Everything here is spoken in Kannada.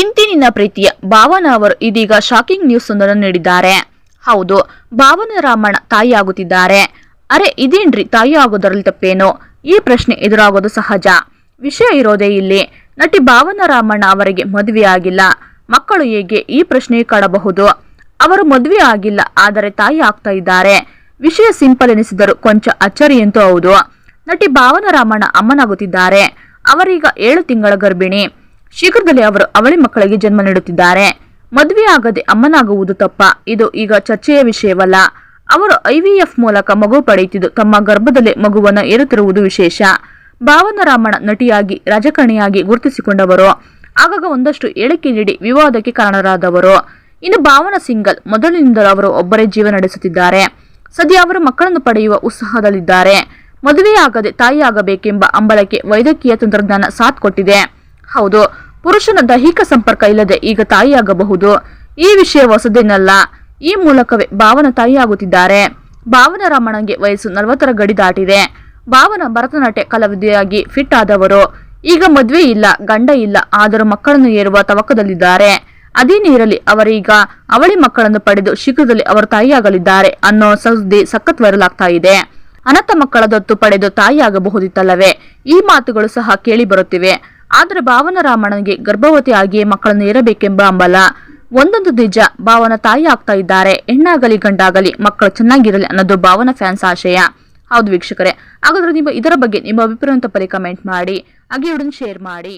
ಇಂತಿನಿನ ಪ್ರೀತಿಯ ಭಾವನ ಅವರು ಇದೀಗ ಶಾಕಿಂಗ್ ನ್ಯೂಸ್ ಒಂದನ್ನು ನೀಡಿದ್ದಾರೆ. ಹೌದು, ಭಾವನ ರಾಮಣ್ಣ ತಾಯಿಯಾಗುತ್ತಿದ್ದಾರೆ. ಅರೆ, ಇದೇನ್ರಿ ತಾಯಿ ಆಗೋದರಲ್ಲಿ ತಪ್ಪೇನು? ಈ ಪ್ರಶ್ನೆ ಎದುರಾಗೋದು ಸಹಜ. ವಿಷಯ ಇರೋದೇ ಇಲ್ಲಿ. ನಟಿ ಭಾವನ ರಾಮಣ್ಣ ಅವರಿಗೆ ಮದುವೆ ಆಗಿಲ್ಲ. ಮಕ್ಕಳು ಹೇಗೆ ಈ ಪ್ರಶ್ನೆ ಕಾಡಬಹುದು? ಅವರು ಮದುವೆ ಆಗಿಲ್ಲ, ಆದರೆ ತಾಯಿ ಆಗ್ತಾ ಇದ್ದಾರೆ. ವಿಷಯ ಸಿಂಪಲ್ ಎನಿಸಿದರೂ ಕೊಂಚ ಅಚ್ಚರಿಯಂತೂ ಹೌದು. ನಟಿ ಭಾವನ ರಾಮಣ್ಣ ಅಮ್ಮನಾಗುತ್ತಿದ್ದಾರೆ. ಅವರೀಗ ಏಳು ತಿಂಗಳ ಗರ್ಭಿಣಿ. ಶೀಘ್ರದಲ್ಲೇ ಅವರು ಅವಳಿ ಮಕ್ಕಳಿಗೆ ಜನ್ಮ ನೀಡುತ್ತಿದ್ದಾರೆ. ಮದುವೆ ಆಗದೆ ಅಮ್ಮನಾಗುವುದು ತಪ್ಪ. ಇದು ಈಗ ಚರ್ಚೆಯ ವಿಷಯವಲ್ಲ. ಅವರು ಐವಿಎಫ್ ಮೂಲಕ ಮಗು ಪಡೆಯುತ್ತಿದ್ದು ತಮ್ಮ ಗರ್ಭದಲ್ಲಿ ಮಗುವನ್ನು ಏರುತ್ತಿರುವುದು ವಿಶೇಷ. ಭಾವನ ರಾಮಣ ನಟಿಯಾಗಿ, ರಾಜಕಾರಣಿಯಾಗಿ ಗುರುತಿಸಿಕೊಂಡವರು. ಆಗಾಗ ಒಂದಷ್ಟು ಹೇಳಿಕೆ ನೀಡಿ ವಿವಾದಕ್ಕೆ ಕಾರಣರಾದವರು. ಇನ್ನು ಭಾವನ ಸಿಂಗಲ್, ಮೊದಲಿನಿಂದಲೂ ಅವರು ಒಬ್ಬರೇ ಜೀವನ ನಡೆಸುತ್ತಿದ್ದಾರೆ. ಸದ್ಯ ಅವರು ಮಕ್ಕಳನ್ನು ಪಡೆಯುವ ಉತ್ಸಾಹದಲ್ಲಿದ್ದಾರೆ. ಮದುವೆಯಾಗದೆ ತಾಯಿಯಾಗಬೇಕೆಂಬ ಅಂಬಲಕ್ಕೆ ವೈದ್ಯಕೀಯ ತಂತ್ರಜ್ಞಾನ ಸಾಥ್ ಕೊಟ್ಟಿದೆ. ಹೌದು ಪುರುಷನ ದೈಹಿಕ ಸಂಪರ್ಕ ಇಲ್ಲದೆ ಈಗ ತಾಯಿಯಾಗಬಹುದು. ಈ ವಿಷಯ ಹೊಸದೇನಲ್ಲ. ಈ ಮೂಲಕವೇ ಭಾವನ ತಾಯಿಯಾಗುತ್ತಿದ್ದಾರೆ. ಭಾವನ ರಾಮಣ್ಣಗೆ ವಯಸ್ಸು ನಲವತ್ತರ ಗಡಿ ದಾಟಿದೆ. ಭಾವನ ಭರತನಾಟ್ಯ ಕಲಾವಿದೆಯಾಗಿ ಫಿಟ್ ಆದವರು. ಈಗ ಮದುವೆ ಇಲ್ಲ, ಗಂಡ ಇಲ್ಲ, ಆದರೂ ಮಕ್ಕಳನ್ನು ಏರುವ ತವಕದಲ್ಲಿದ್ದಾರೆ. ಅದೇನೇ ಇರಲಿ ಅವರೀಗ ಅವಳಿ ಮಕ್ಕಳನ್ನು ಪಡೆದು ಶೀಘ್ರದಲ್ಲಿ ಅವರು ತಾಯಿಯಾಗಲಿದ್ದಾರೆ ಅನ್ನೋ ಸುದ್ದಿ ಸಖತ್ ವೈರಲಾಗ್ತಾ ಇದೆ. ಅನಂತ ಮಕ್ಕಳ ದತ್ತು ಪಡೆದು ತಾಯಿಯಾಗಬಹುದಿತ್ತಲ್ಲವೇ? ಈ ಮಾತುಗಳು ಸಹ ಕೇಳಿ ಬರುತ್ತಿವೆ. ಆದರೆ ಭಾವನ ರಾಮಣ್ಣನಿಗೆ ಗರ್ಭವತಿ ಆಗಿಯೇ ಮಕ್ಕಳನ್ನು ಇರಬೇಕೆಂಬ ಹಂಬಲ. ಒಂದೊಂದು ನಿಜ ಭಾವನ ತಾಯಿ ಆಗ್ತಾ ಇದ್ದಾರೆ. ಹೆಣ್ಣಾಗಲಿ ಗಂಡಾಗಲಿ ಮಕ್ಕಳು ಚೆನ್ನಾಗಿರಲಿ ಅನ್ನೋದು ಭಾವನ ಫ್ಯಾನ್ಸ್ ಆಶಯ. ಹೌದು ವೀಕ್ಷಕರೇ, ಹಾಗಾದ್ರೆ ನಿಮ್ಮ ಇದರ ಬಗ್ಗೆ ನಿಮ್ಮ ಅಭಿಪ್ರಾಯ ತಪ್ಪಲಿ ಕಮೆಂಟ್ ಮಾಡಿ. ಹಾಗೆ ಶೇರ್ ಮಾಡಿ.